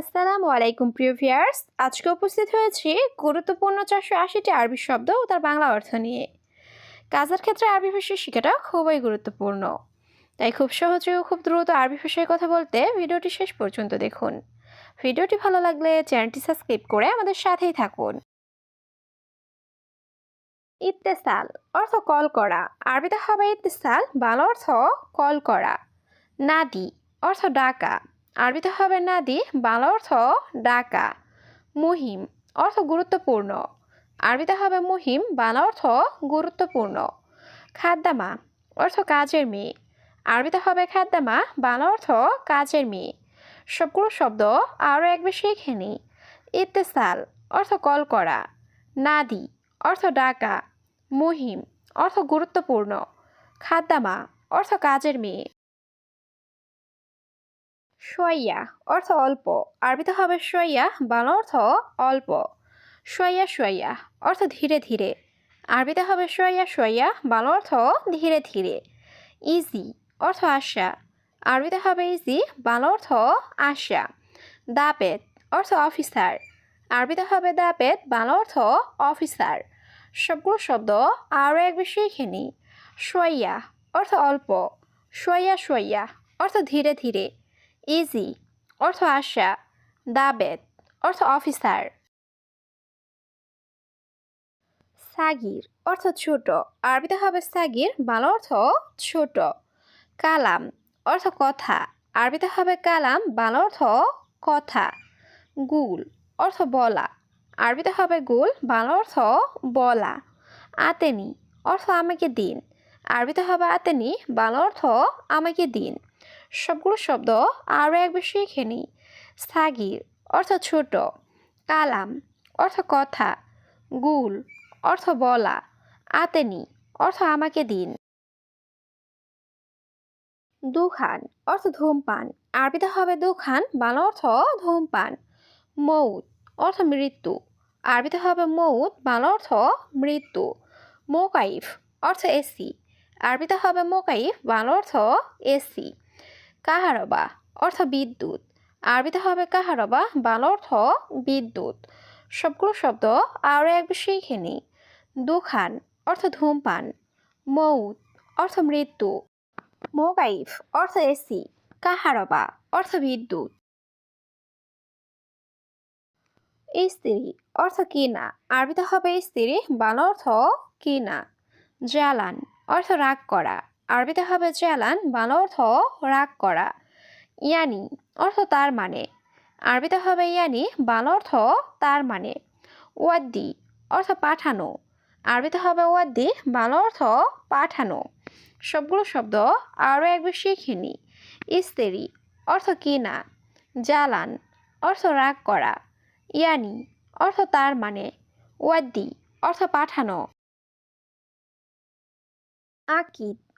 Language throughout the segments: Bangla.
আসসালামু আলাইকুম, প্রিয় ভিয়ার্স আজকে উপস্থিত হয়েছি গুরুত্বপূর্ণ চারশো আশিটি আরবি শব্দ ও তার বাংলা অর্থ নিয়ে। কাজের ক্ষেত্রে আরবি ভাষা শেখাটা খুবই গুরুত্বপূর্ণ। তাই খুব সহজে ও খুব দ্রুত আরবি ভাষায় কথা বলতে ভিডিওটি শেষ পর্যন্ত দেখুন। ভিডিওটি ভালো লাগলে চ্যানেলটি সাবস্ক্রাইব করে আমাদের সাথেই থাকুন। ইত্তেসাল অর্থ কল করা। আরবিতে হবে ইত্তেসাল, বাংলা অর্থ কল করা। নাদি অর্থ ডাকা। আরবিতে হবে নাদি বাংলা অর্থ ডাকা, মুহিম, অর্থ গুরুত্বপূর্ণ। আরবিতে হবে মুহিম, বাংলা অর্থ গুরুত্বপূর্ণ। খাদ্দামা অর্থ কাজের মেয়ে। আরবিতে হবে খাদ্দামা বাংলা অর্থ কাজের মেয়ে। সবগুলো শব্দ আরও একবার শিখে নিই ইত্তেসাল, অর্থ কল করা। নাদি, অর্থ ডাকা। মুহিম, অর্থ গুরুত্বপূর্ণ। খাদ্দামা অর্থ কাজের মেয়ে। সইয়া অর্থ অল্প। আরবিতে হবে সইয়া বাংলা অর্থ অল্প। সইয়া সইয়া অর্থ ধীরে ধীরে। আরবিতে হবে সইয়া সইয়া বাংলা অর্থ ধীরে ধীরে। ইজি অর্থ আশা। আরবিতে হবে ইজি বাংলা অর্থ আশা। দাপেত, অর্থ অফিসার। আরবিতে হবে দাপেত, বাংলা অর্থ অফিসার। সবগুলো শব্দ আরও এক বেশি শিখে নিই সইয়া অর্থ অল্প। সইয়া সইয়া অর্থ ধীরে ধীরে। ইজি অর্থ আশা দাবেদ অর্থ অফিসার সাগির, অর্থ ছোট, আরবিতে হবে সাগির, বাংলা অর্থ ছোট। কালাম, অর্থ কথা, আরবিতে হবে কালাম, বাংলা অর্থ কথা। গুল, অর্থ বলা, আরবিতে হবে গুল, বাংলা অর্থ বলা। আতেনি, অর্থ আমাকে দিন, আরবিতে হবে আতেনি, বাংলা অর্থ আমাকে দিন। সবগুলো শব্দ আরও একবার শিখে নিই। সাগির অর্থ ছোট, কালাম অর্থ কথা, গুল অর্থ বলা, আতেনি অর্থ আমাকে দিন। দুখান অর্থ ধূমপান, আরবিতে হবে দুখান, বাংলা অর্থ ধূমপান। মৌত অর্থ মৃত্যু, আরবিতে হবে মৌত, বাংলা অর্থ মৃত্যু। মোকাইফ অর্থ এসি, আরবিতে হবে মোকাইফ, বাংলা অর্থ এসি। কাহারবা? অর্থ বিদ্যুৎ। আরবিতে হবে কাহারবা? বাংলা অর্থ বিদ্যুৎ। সবগুলো শব্দ আরও একবার শিখে নিই। দুখান, অর্থ ধূমপান। মৌত, অর্থ মৃত্যু। মোগাইফ অর্থ এসি। কাহারবা, অর্থ বিদ্যুৎ। স্ত্রী অর্থ কিনা। আরবিতে হবে স্ত্রী বাংলা অর্থ কিনা। জ্বালান, অর্থ রাগ করা। আরবিতে হবে জ্বালান বাংলা অর্থ রাগ করা। ইয়ানি অর্থ তার মানে। আরবিতে হবে ইয়ানি বাংলা অর্থ তার মানে। ওয়াদ্দি অর্থ পাঠানো। আরবিতে হবে ওয়াদ্দি বাংলা অর্থ পাঠানো। সবগুলো শব্দ আরও একবার শিখে নিই স্ত্রী অর্থ কিনা। জ্বালান অর্থ রাগ করা। ইয়ানি অর্থ তার মানে। ওয়াদ্দি অর্থ পাঠানো। আকিদ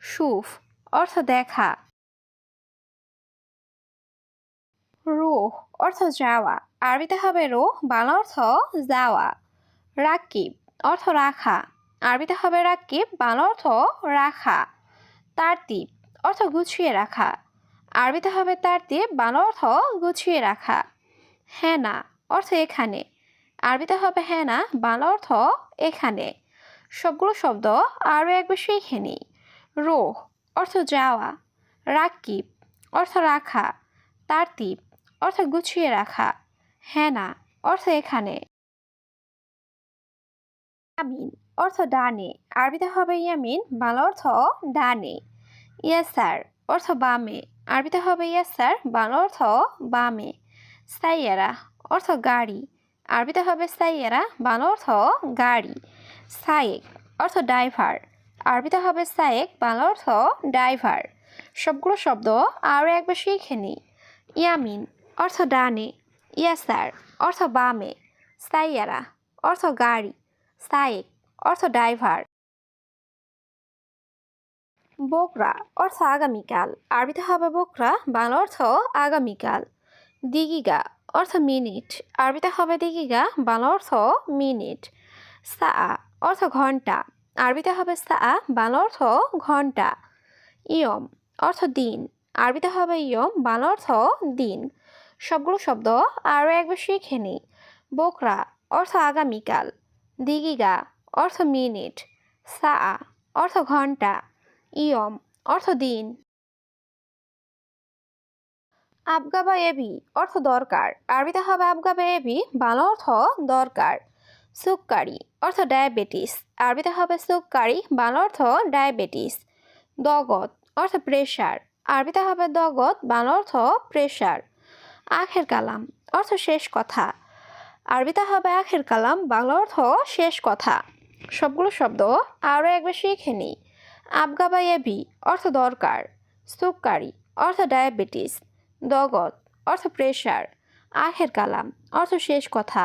সুফ, অর্থ দেখা। রোহ, অর্থ যাওয়া। আরবিতে হবে রুহ, বাংলা অর্থ যাওয়া। রাকিব, অর্থ রাখা। আরবিতে হবে রাকিব, বাংলা অর্থ রাখা। তারতিব, অর্থ গুছিয়ে রাখা। আরবিতে হবে তারতিব, বাংলা অর্থ গুছিয়ে রাখা। হেনা, অর্থ এখানে। আরবিতে হবে হেনা, বাংলা অর্থ এখানে। সবগুলো শব্দ আরও একবার শিখে নিই। রোহ, অর্থ যাওয়া। রাকিব, অর্থ রাখা। তারতিব অর্থ গুছিয়ে রাখা। হেনা, অর্থ এখানে। ইয়ামিন, অর্থ ডানে। আরবিতে হবে ইয়ামিন, বাংলা অর্থ ডানে। ইয়াসার, অর্থ বামে। আরবিতে হবে ইয়াসার, বাংলা অর্থ বামে। সাইয়ারা, অর্থ গাড়ি। আরবিতে হবে সাইয়ারা, বাংলা অর্থ গাড়ি। সায়েক, অর্থ ড্রাইভার। আরবিতে হবে সায়েক, বাংলা অর্থ ড্রাইভার। সবগুলো শব্দ আরও একবার শিখে নিই। ইয়ামিন, অর্থ ডানে। ইয়াসার, অর্থ বামে। সাইয়ারা, অর্থ গাড়ি। সায়েক, অর্থ ড্রাইভার। বোকরা, অর্থ আগামীকাল। আরবিতে হবে বোকরা, বাংলা অর্থ আগামীকাল। দিগিগা, অর্থ মিনিট। আরবিতে হবে দিগিগা, বাংলা অর্থ মিনিট। সা অর্থ ঘণ্টা। আরবিতে হবে সা বাংলা অর্থ ঘণ্টা ইয়ম, অর্থ দিন। আরবিতে হবে ইয়ম, বাংলা অর্থ দিন। সবগুলো শব্দ আরও একবার শিখে নিই বোকরা, অর্থ আগামীকাল। দিগিগা, অর্থ মিনিট। সা, অর্থ ঘণ্টা ইয়ম, অর্থ দিন। আবগাবা এবি অর্থ দরকার। আরবিতে হবে আবগাবা এবি বাংলা অর্থ দরকার। সুক্কারি অর্থ ডায়াবেটিস। আরবিতে হবে সুক্কারি বাংলা অর্থ ডায়াবেটিস। দগত অর্থ প্রেশার আরবিতে হবে দগত বাংলা অর্থ প্রেশার আখের কালাম, অর্থ শেষ কথা। আরবিতে হবে আখের কালাম, বাংলা অর্থ শেষ কথা। সবগুলো শব্দ আরও একবার শিখে নিই। আবগাবা অর্থ দরকার। সুক্কারি অর্থ ডায়াবেটিস। দগত অর্থ প্রেশার আখের কালাম, অর্থ শেষ কথা।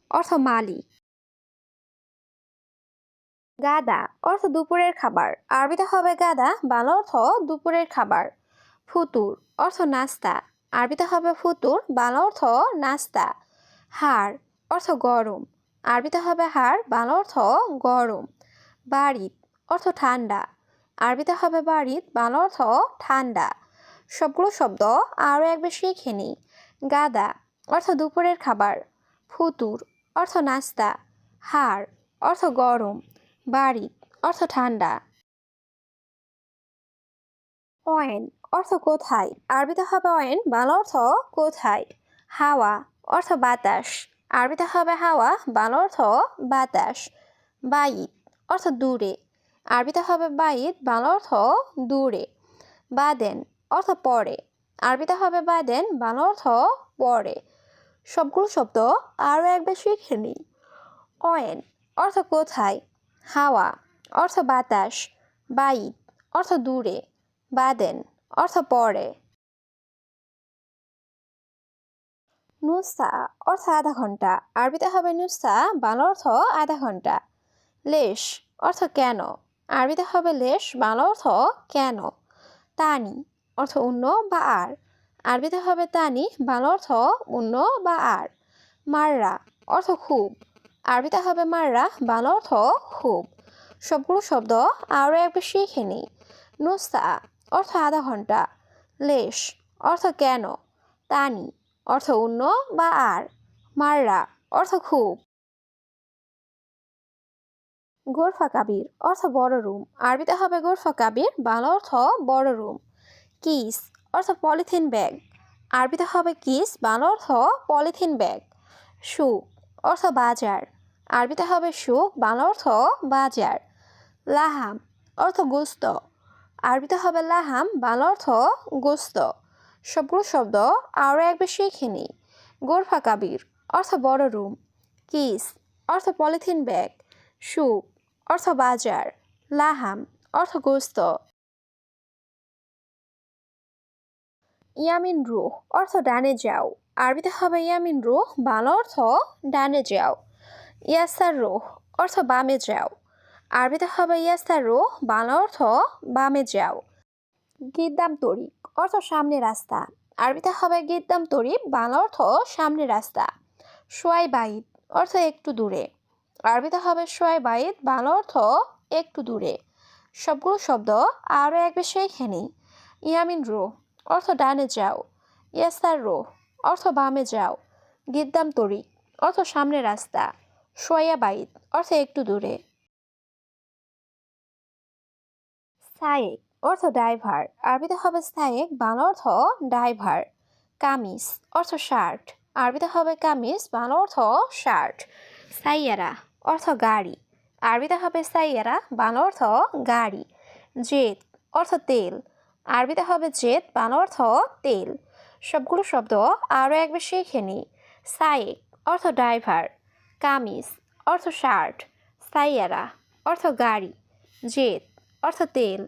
অর্থ মালিক গাদা, অর্থ দুপুরের খাবার। আরবিতে হবে গাদা, বাংলা অর্থ দুপুরের খাবার। ফুতুর, অর্থ নাস্তা। আরবিতে হবে ফুতুর, বাংলা অর্থ নাস্তা। হাড়, অর্থ গরম। আরবিতে হবে হাড়, বাংলা অর্থ গরম। বাড়িত, অর্থ ঠান্ডা। আরবিতে হবে বাড়িত, বাংলা অর্থ ঠান্ডা। সবগুলো শব্দ আরও একবার শিখে নিই। গাদা, অর্থ দুপুরের খাবার। ফুতুর অর্থ নাস্তা, হাড়, অর্থ গরম, বাড়ি, অর্থ ঠান্ডা। অয়েন, অর্থ কোথায়? আরবিতে হবে অয়েন, বাংলা অর্থ কোথায়? হাওয়া, অর্থ বাতাস। আরবিতে হবে হাওয়া, বাংলা অর্থ বাতাস। বাইত অর্থ দূরে। আরবিতে হবে বাইত বাংলা অর্থ দূরে। বাদেন, অর্থ পরে। আরবিতে হবে বাদেন, বাংলা অর্থ পরে। সবগুলো শব্দ আরও একবার শিখে নিই। অয়েন অর্থ কোথায়? হাওয়া অর্থ বাতাস। বাইত অর্থ দূরে। বাদেন অর্থ পরে। নুসা অর্থ আধা ঘণ্টা। আরবিতে হবে নুসা বাংলা অর্থ আধা ঘণ্টা। লেশ অর্থ কেন? আরবিতে হবে লেশ, বাংলা অর্থ কেন? তানি অর্থ অন্য বা আর। আরবিতে হবে তানি, বাংলা অর্থ অন্য বা আর। মাররা, অর্থ খুব। আরবিতে হবে মাররা, বাংলা অর্থ খুব। সবগুলো শব্দ আরও একবার শিখে নিই। নুসা অর্থ আধা ঘণ্টা। লেশ, অর্থ কেন? তানি, অর্থ অন্য বা আর। মাররা, অর্থ খুব। গোরফা কাবির, অর্থ বড় রুম। আরবিতে হবে গোরফা কাবির, বাংলা অর্থ বড় রুম। কিস অর্থ পলিথিন ব্যাগ। আরবিতে হবে কিস, বাংলা অর্থ পলিথিন ব্যাগ। সুখ, অর্থ বাজার। আরবিতে হবে সুখ, বাংলা অর্থ বাজার। লাহাম, অর্থ গোস্ত। আরবিতে হবে লাহাম, বাংলা অর্থ গোস্ত। সবগুলো শব্দ আরও একবার শিখে নিই। গোরফা কাবির, অর্থ বড় রুম। কিস, অর্থ পলিথিন ব্যাগ। সুখ, অর্থ বাজার। লাহাম, অর্থ গোস্ত। ইয়ামিন রুহ, অর্থ ডানে যাও। আরবিতে হবে ইয়ামিন রুহ, বাংলা অর্থ ডানে যাও। ইয়াসার রুহ, অর্থ বামে যাও। আরবিতে হবে ইয়াসার রুহ, বাংলা অর্থ বামে যাও। গিদ্দাম তরিক, অর্থ সামনে রাস্তা। আরবিতে হবে গিদ্দাম তরিক, বাংলা অর্থ সামনে রাস্তা। সোয়াই বাইদ অর্থ একটু দূরে। আরবিতে হবে সোয়াই বাইদ বাংলা অর্থ একটু দূরে। সবগুলো শব্দ আরও এক শেখে নিই ইয়ামিন রো অর্থ ডানে যাও। ইয়াসার রো, অর্থ বামে যাও। গিদ্দাম তরিক অর্থ সামনে রাস্তা। সোয়া বাইদ, অর্থ একটু দূরে। সায়েক, অর্থ ড্রাইভার। আরবিতে হবে সায়েক, বাংলা অর্থ ড্রাইভার। কামিজ, অর্থ শার্ট। আরবিতে হবে কামিজ, বাংলা অর্থ শার্ট। সাইয়ারা, অর্থ গাড়ি। আরবিতে হবে সাইয়ারা, বাংলা অর্থ গাড়ি। জেদ, অর্থ তেল। আরবিতে হবে জেদ, বাংলা অর্থ তেল। সবগুলো শব্দ আরও একবার শিখে নিই সাইক অর্থ ড্রাইভার। কামিজ, অর্থ শার্ট। সাইয়ারা, অর্থ গাড়ি। জেদ, অর্থ তেল।